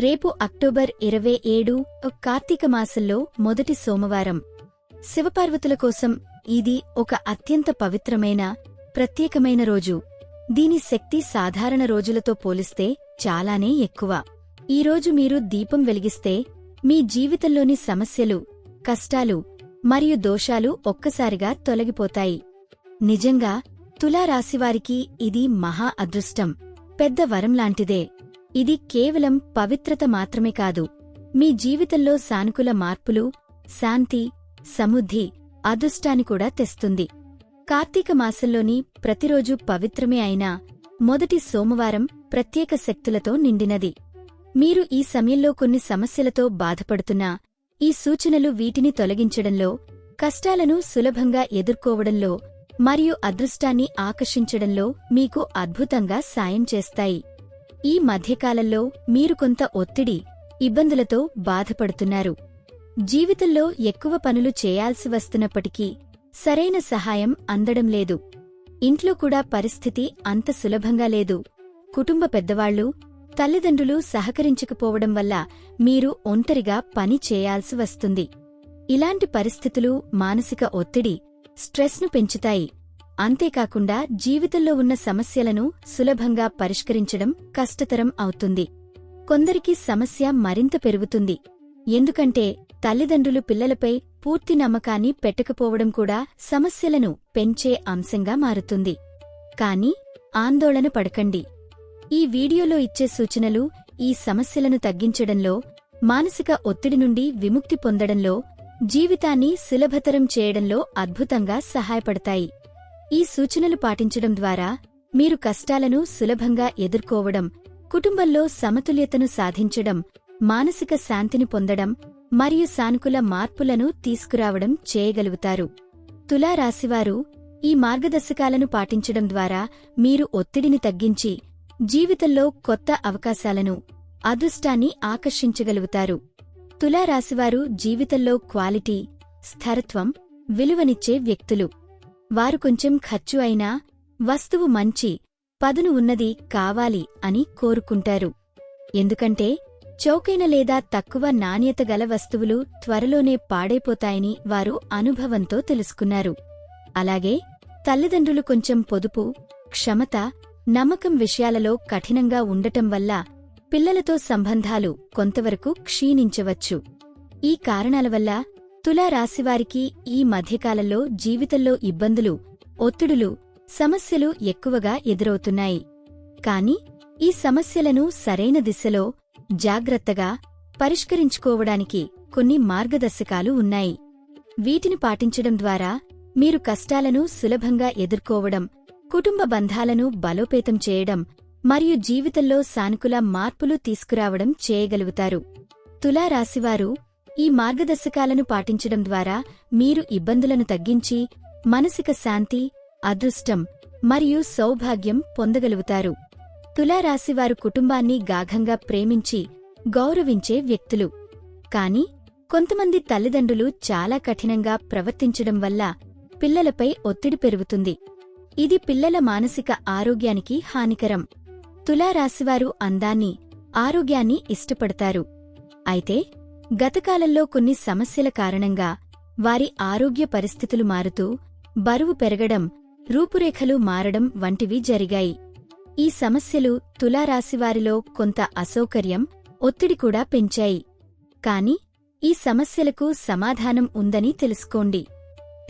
రేపు అక్టోబర్ ఇరవై ఏడు కార్తీక మాసంలో మొదటి సోమవారం. శివపార్వతుల కోసం ఇది ఒక అత్యంత పవిత్రమైన ప్రత్యేకమైన రోజు. దీని శక్తి సాధారణ రోజులతో పోలిస్తే చాలానే ఎక్కువ. ఈరోజు మీరు దీపం వెలిగిస్తే మీ జీవితంలోని సమస్యలు కష్టాలు మరియు దోషాలు ఒక్కసారిగా తొలగిపోతాయి. నిజంగా తులారాశివారికి ఇది మహా అదృష్టం. పెద్ద వరం లాంటిదే. ఇది కేవలం పవిత్రత మాత్రమే కాదు. మీ జీవితంలో సానుకూల మార్పులు శాంతి సముద్ధి అదృష్టాన్ని కూడా తెస్తుంది. కార్తీక మాసంలోని ప్రతిరోజు పవిత్రమే అయినా మొదటి సోమవారం ప్రత్యేక శక్తులతో నిండినది. మీరు ఈ సమయంలో కొన్ని సమస్యలతో బాధపడుతున్నా ఈ సూచనలు వీటిని తొలగించడంలో కష్టాలను సులభంగా ఎదుర్కోవడంలో మరియు అదృష్టాన్ని ఆకర్షించడంలో మీకు అద్భుతంగా సాయం చేస్తాయి. ఈ మధ్యకాలంలో మీరు కొంత ఒత్తిడి ఇబ్బందులతో బాధపడుతున్నారు. జీవితంలో ఎక్కువ పనులు చేయాల్సి వస్తున్నప్పటికీ సరైన సహాయం అందడం లేదు. ఇంట్లో కూడా పరిస్థితి అంత సులభంగా లేదు. కుటుంబ పెద్దవాళ్ళు తల్లిదండ్రులు సహకరించకపోవడం వల్ల మీరు ఒంటరిగా పని చేయాల్సి వస్తుంది. ఇలాంటి పరిస్థితులు మానసిక ఒత్తిడి స్ట్రెస్ను పెంచుతాయి. అంతేకాకుండా జీవితంలో ఉన్న సమస్యలను సులభంగా పరిష్కరించడం కష్టతరం అవుతుంది. కొందరికి సమస్య మరింత పెరుగుతుంది. ఎందుకంటే తల్లిదండ్రులు పిల్లలపై పూర్తి నమ్మకాన్ని పెట్టకపోవడం కూడా సమస్యలను పెంచే అంశంగా మారుతుంది. కాని ఆందోళన పడకండి. ఈ వీడియోలో ఇచ్చే సూచనలు ఈ సమస్యలను తగ్గించడంలో మానసిక ఒత్తిడి నుండి విముక్తి పొందడంలో జీవితాన్ని సులభతరం చేయడంలో అద్భుతంగా సహాయపడతాయి. ఈ సూచనలు పాటించడం ద్వారా మీరు కష్టాలను సులభంగా ఎదుర్కోవడం కుటుంబంలో సమతుల్యతను సాధించడం మానసిక శాంతిని పొందడం మరియు సానుకూల మార్పులను తీసుకురావడం చేయగలుగుతారు. తులారాశివారు ఈ మార్గదర్శకాలను పాటించడం ద్వారా మీరు ఒత్తిడిని తగ్గించి జీవితంలో కొత్త అవకాశాలను అదృష్టాన్ని ఆకర్షించగలుగుతారు. తులారాశివారు జీవితంలో క్వాలిటీ స్థిరత్వం విలువనిచ్చే వ్యక్తులు. వారు కొంచెం ఖర్చు అయినా వస్తువు మంచి పదును ఉన్నది కావాలి అని కోరుకుంటారు. ఎందుకంటే చౌకైన లేదా తక్కువ నాణ్యత గల వస్తువులు త్వరలోనే పాడైపోతాయని వారు అనుభవంతో తెలుసుకున్నారు. అలాగే తల్లిదండ్రులు కొంచెం పొదుపు క్షమత నమ్మకం విషయాలలో కఠినంగా ఉండటం వల్ల పిల్లలతో సంబంధాలు కొంతవరకు క్షీణించవచ్చు. ఈ కారణాల వల్ల తులారాశివారికి ఈ మధ్యకాలంలో జీవితంలో ఇబ్బందులు ఒత్తిడులు సమస్యలు ఎక్కువగా ఎదురవుతున్నాయి. కాని ఈ సమస్యలను సరైన దిశలో జాగ్రత్తగా పరిష్కరించుకోవడానికి కొన్ని మార్గదర్శకాలు ఉన్నాయి. వీటిని పాటించడం ద్వారా మీరు కష్టాలను సులభంగా ఎదుర్కోవడం కుటుంబ బంధాలను బలోపేతం చేయడం మరియు జీవితంలో సానుకూల మార్పులు తీసుకురావడం చేయగలుగుతారు. తులారాశివారు ఈ మార్గదర్శకాలను పాటించడం ద్వారా మీరు ఇబ్బందులను తగ్గించి మానసిక శాంతి అదృష్టం మరియు సౌభాగ్యం పొందగలుగుతారు. తులారాశివారు కుటుంబాన్ని గాఘంగా ప్రేమించి గౌరవించే వ్యక్తులు. కాని కొంతమంది తల్లిదండ్రులు చాలా కఠినంగా ప్రవర్తించడం వల్ల పిల్లలపై ఒత్తిడి పెరుగుతుంది. ఇది పిల్లల మానసిక ఆరోగ్యానికి హానికరం. తులారాశివారు అందాన్ని ఆరోగ్యాన్ని ఇష్టపడతారు. అయితే గతకాలంలో కొన్ని సమస్యల కారణంగా వారి ఆరోగ్య పరిస్థితులు మారుతూ బరువు పెరగడం రూపురేఖలు మారడం వంటివి జరిగాయి. ఈ సమస్యలు తులారాశివారిలో కొంత అసౌకర్యం ఒత్తిడి కూడా పెంచాయి. కాని ఈ సమస్యలకు సమాధానం ఉందని తెలుసుకోండి.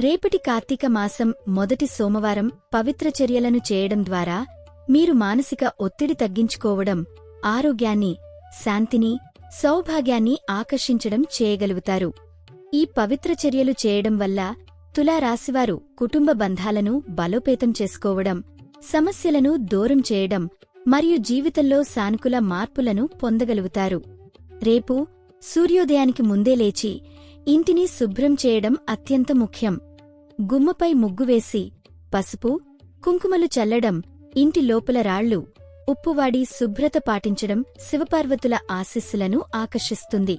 రేపటి కార్తీక మాసం మొదటి సోమవారం పవిత్ర చర్యలను చేయడం ద్వారా మీరు మానసిక ఒత్తిడి తగ్గించుకోవడం ఆరోగ్యాన్ని శాంతిని సౌభాగ్యాన్ని ఆకర్షించడం చేయగలుగుతారు. ఈ పవిత్ర చర్యలు చేయడం వల్ల తులారాశివారు కుటుంబ బంధాలను బలోపేతం చేసుకోవడం సమస్యలను దూరం చేయడం మరియు జీవితంలో సానుకూల మార్పులను పొందగలుగుతారు. రేపు సూర్యోదయానికి ముందే లేచి ఇంటిని శుభ్రం చేయడం అత్యంత ముఖ్యం. గుమ్మపై ముగ్గు వేసి పసుపు కుంకుమలు చల్లడం ఇంటి లోపల రాళ్ళు ఉప్పువాడి శుభ్రత పాటించడం శివపార్వతుల ఆశీస్సులను ఆకర్షిస్తుంది.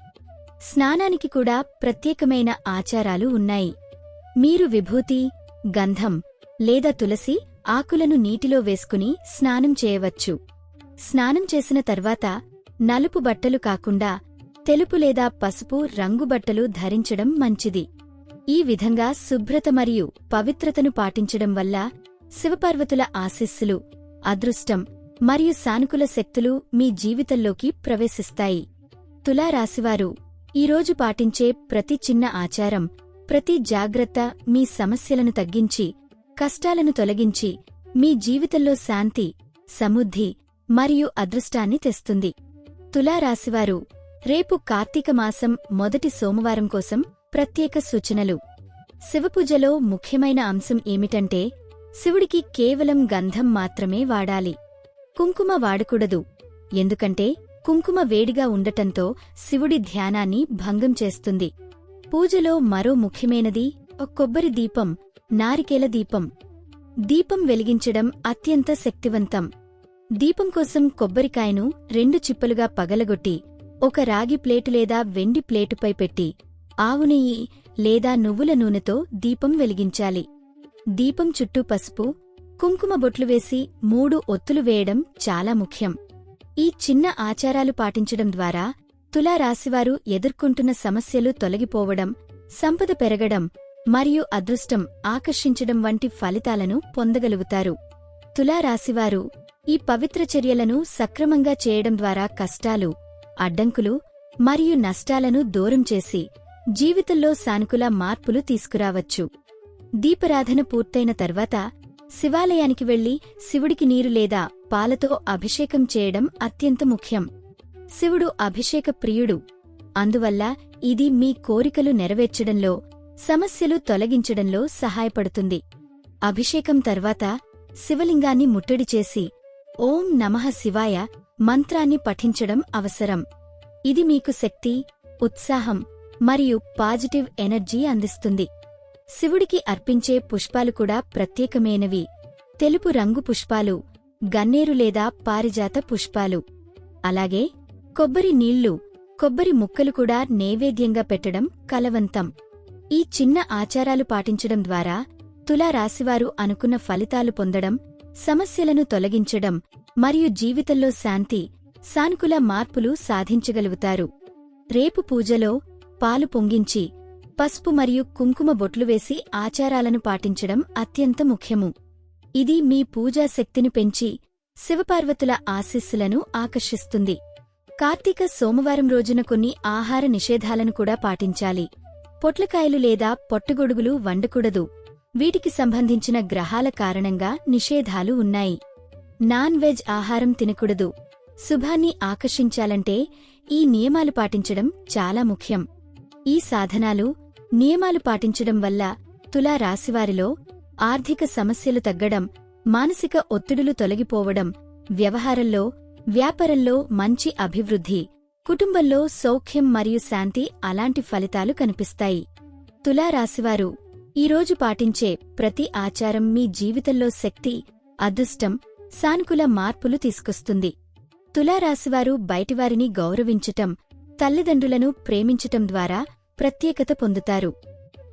స్నానానికి కూడా ప్రత్యేకమైన ఆచారాలు ఉన్నాయి. మీరు విభూతి గంధం లేదా తులసి ఆకులను నీటిలో వేసుకుని స్నానం చేయవచ్చు. స్నానం చేసిన తర్వాత నలుపు బట్టలు కాకుండా తెలుపు లేదా పసుపు రంగు బట్టలు ధరించడం మంచిది. ఈ విధంగా శుభ్రత మరియు పవిత్రతను పాటించడం వల్ల శివపార్వతుల ఆశీస్సులు అదృష్టం మరియు సానుకూల శక్తులు మీ జీవితంలోకి ప్రవేశిస్తాయి. తులారాశివారు ఈరోజు పాటించే ప్రతి చిన్న ఆచారం ప్రతి జాగ్రత్త మీ సమస్యలను తగ్గించి కష్టాలను తొలగించి మీ జీవితంలో శాంతి సముద్ధి మరియు అదృష్టాన్ని తెస్తుంది. తులారాశివారు రేపు కార్తీక మాసం మొదటి సోమవారం కోసం ప్రత్యేక సూచనలు. శివపూజలో ముఖ్యమైన అంశం ఏమిటంటే శివుడికి కేవలం గంధం మాత్రమే వాడాలి. కుంకుమ వాడకూడదు. ఎందుకంటే కుంకుమ వేడిగా ఉండటంతో శివుడి ధ్యానాన్ని భంగం చేస్తుంది. పూజలో మరో ముఖ్యమైనది ఒక కొబ్బరి దీపం నారికేల దీపం. దీపం వెలిగించడం అత్యంత శక్తివంతం. దీపం కోసం కొబ్బరికాయను రెండు చిప్పలుగా పగలగొట్టి ఒక రాగి ప్లేటు లేదా వెండి ప్లేటుపై పెట్టి ఆవు నెయ్యి లేదా నువ్వుల నూనెతో దీపం వెలిగించాలి. దీపం చుట్టూ పసుపు కుంకుమ బొట్లు వేసి మూడు ఒత్తులు వేయడం చాలా ముఖ్యం. ఈ చిన్న ఆచారాలు పాటించడం ద్వారా తులారాశివారు ఎదుర్కొంటున్న సమస్యలు తొలగిపోవడం సంపద పెరగడం మరియు అదృష్టం ఆకర్షించడం వంటి ఫలితాలను పొందగలుగుతారు. తులారాశివారు ఈ పవిత్ర చర్యలను సక్రమంగా చేయడం ద్వారా కష్టాలు అడ్డంకులు మరియు నష్టాలను దూరం చేసి జీవితంలో సానుకూల మార్పులు తీసుకురావచ్చు. దీపరాధన పూర్తయిన తర్వాత శివాలయానికి వెళ్ళి శివుడికి నీరు లేదా పాలతో అభిషేకం చేయడం అత్యంత ముఖ్యం. శివుడు అభిషేక ప్రియుడు. అందువల్ల ఇది మీ కోరికలు నెరవేర్చడంలో సమస్యలు తొలగించడంలో సహాయపడుతుంది. అభిషేకం తర్వాత శివలింగాన్ని ముట్టడి చేసి ఓం నమః శివాయ మంత్రాన్ని పఠించడం అవసరం. ఇది మీకు శక్తి ఉత్సాహం మరియు పాజిటివ్ ఎనర్జీ అందిస్తుంది. శివుడికి అర్పించే పుష్పాలు కూడా ప్రత్యేకమైనవి. తెలుపు రంగు పుష్పాలు గన్నేరు లేదా పారిజాత పుష్పాలు. అలాగే కొబ్బరి నీళ్ళు కొబ్బరి ముక్కలు కూడా నైవేద్యంగా పెట్టడం కలవంతం. ఈ చిన్న ఆచారాలు పాటించడం ద్వారా తులారాశివారు అనుకున్న ఫలితాలు పొందడం సమస్యలను తొలగించడం మరియు జీవితంలో శాంతి సానుకూల మార్పులు సాధించగలుగుతారు. రేపు పూజలో పాలు పొంగించి పసుపు మరియు కుంకుమ బొట్లు వేసి ఆచారాలను పాటించడం అత్యంత ముఖ్యము. ఇది మీ పూజా శక్తిని పెంచి శివపార్వతుల ఆశీస్సులను ఆకర్షిస్తుంది. కార్తీక సోమవారం రోజున కొన్ని ఆహార నిషేధాలను కూడా పాటించాలి. పొట్లకాయలు లేదా పొట్టగొడుగులు వండకూడదు. వీటికి సంబంధించిన గ్రహాల కారణంగా నిషేధాలు ఉన్నాయి. నాన్ వెజ్ ఆహారం తినకూడదు. శుభాన్ని ఆకర్షించాలంటే ఈ నియమాలు పాటించడం చాలా ముఖ్యం. ఈ సాధనాలు నియమాలు పాటించడం వల్ల తులా రాశివారిలో ఆర్థిక సమస్యలు తగ్గడం మానసిక ఒత్తిడులు తొలగిపోవడం వ్యవహారంలో వ్యాపారంలో మంచి అభివృద్ధి కుటుంబంలో సౌఖ్యం మరియు శాంతి అలాంటి ఫలితాలు కనిపిస్తాయి. తులారాశివారు ఈరోజు పాటించే ప్రతి ఆచారం మీ జీవితంలో శక్తి అదృష్టం సానుకూల మార్పులు తీసుకొస్తుంది. తులారాశివారు బయటివారిని గౌరవించటం తల్లిదండ్రులను ప్రేమించటం ద్వారా ప్రత్యేకత పొందుతారు.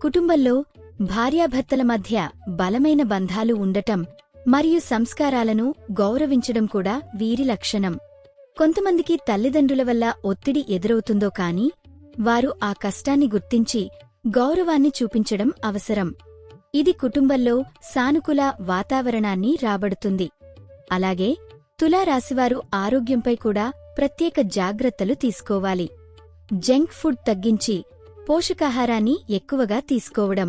కుటుంబంలో భార్యాభర్తల మధ్య బలమైన బంధాలు ఉండటం మరియు సంస్కారాలను గౌరవించడం కూడా వీరి లక్షణం. కొంతమందికి తల్లిదండ్రుల వల్ల ఒత్తిడి ఎదురవుతుందో కాని వారు ఆ కష్టాన్ని గుర్తించి గౌరవాన్ని చూపించడం అవసరం. ఇది కుటుంబంలో సానుకూల వాతావరణాన్ని రాబడుతుంది. అలాగే తులారాశివారు ఆరోగ్యంపై కూడా ప్రత్యేక జాగ్రత్తలు తీసుకోవాలి. జంక్ ఫుడ్ తగ్గించి పోషకాహారాన్ని ఎక్కువగా తీసుకోవడం.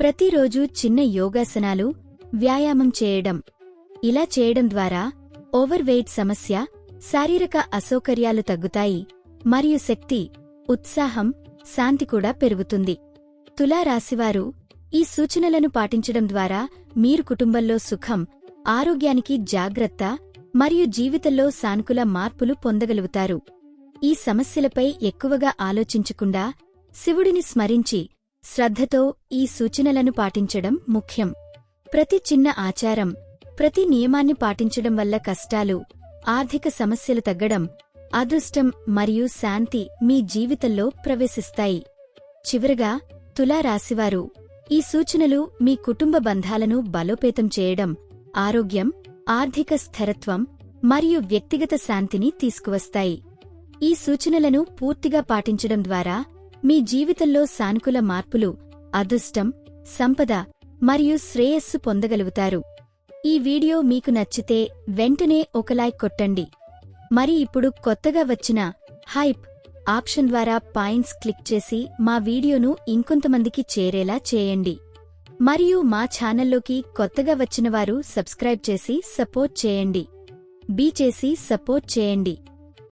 ప్రతిరోజూ చిన్న యోగాసనాలు వ్యాయామం చేయడం. ఇలా చేయడం ద్వారా ఓవర్ వెయిట్ సమస్య శారీరక అసౌకర్యాలు తగ్గుతాయి మరియు శక్తి ఉత్సాహం శాంతి కూడా పెరుగుతుంది. తులారాశివారు ఈ సూచనలను పాటించడం ద్వారా మీరు కుటుంబంలో సుఖం ఆరోగ్యానికి జాగ్రత్త మరియు జీవితంలో సానుకూల మార్పులు పొందగలుగుతారు. ఈ సమస్యలపై ఎక్కువగా ఆలోచించకుండా శివుడిని స్మరించి శ్రద్ధతో ఈ సూచనలను పాటించడం ముఖ్యం. ప్రతి చిన్న ఆచారం ప్రతి నియమాన్ని పాటించడం వల్ల కష్టాలు ఆర్థిక సమస్యలు తగ్గడం అదృష్టం మరియు శాంతి మీ జీవితంలో ప్రవేశిస్తాయి. చివరగా తులారాశివారు ఈ సూచనలు మీ కుటుంబ బంధాలను బలోపేతం చేయడం ఆరోగ్యం ఆర్థిక స్థిరత్వం మరియు వ్యక్తిగత శాంతిని తీసుకువస్తాయి. ఈ సూచనలను పూర్తిగా పాటించడం ద్వారా మీ జీవితంలో సానుకూల మార్పులు అదృష్టం సంపద మరియు శ్రేయస్సు పొందగలుగుతారు. ఈ వీడియో మీకు నచ్చితే వెంటనే ఒక లైక్ కొట్టండి. మరి ఇప్పుడు కొత్తగా వచ్చిన హైప్ ఆప్షన్ ద్వారా పాయింట్స్ క్లిక్ చేసి మా వీడియోను ఇంకొంతమందికి చేరేలా చేయండి. మరియు మా ఛానల్లోకి కొత్తగా వచ్చిన వారు సబ్స్క్రైబ్ చేసి సపోర్ట్ చేయండి. బీ చేసి సపోర్ట్ చేయండి.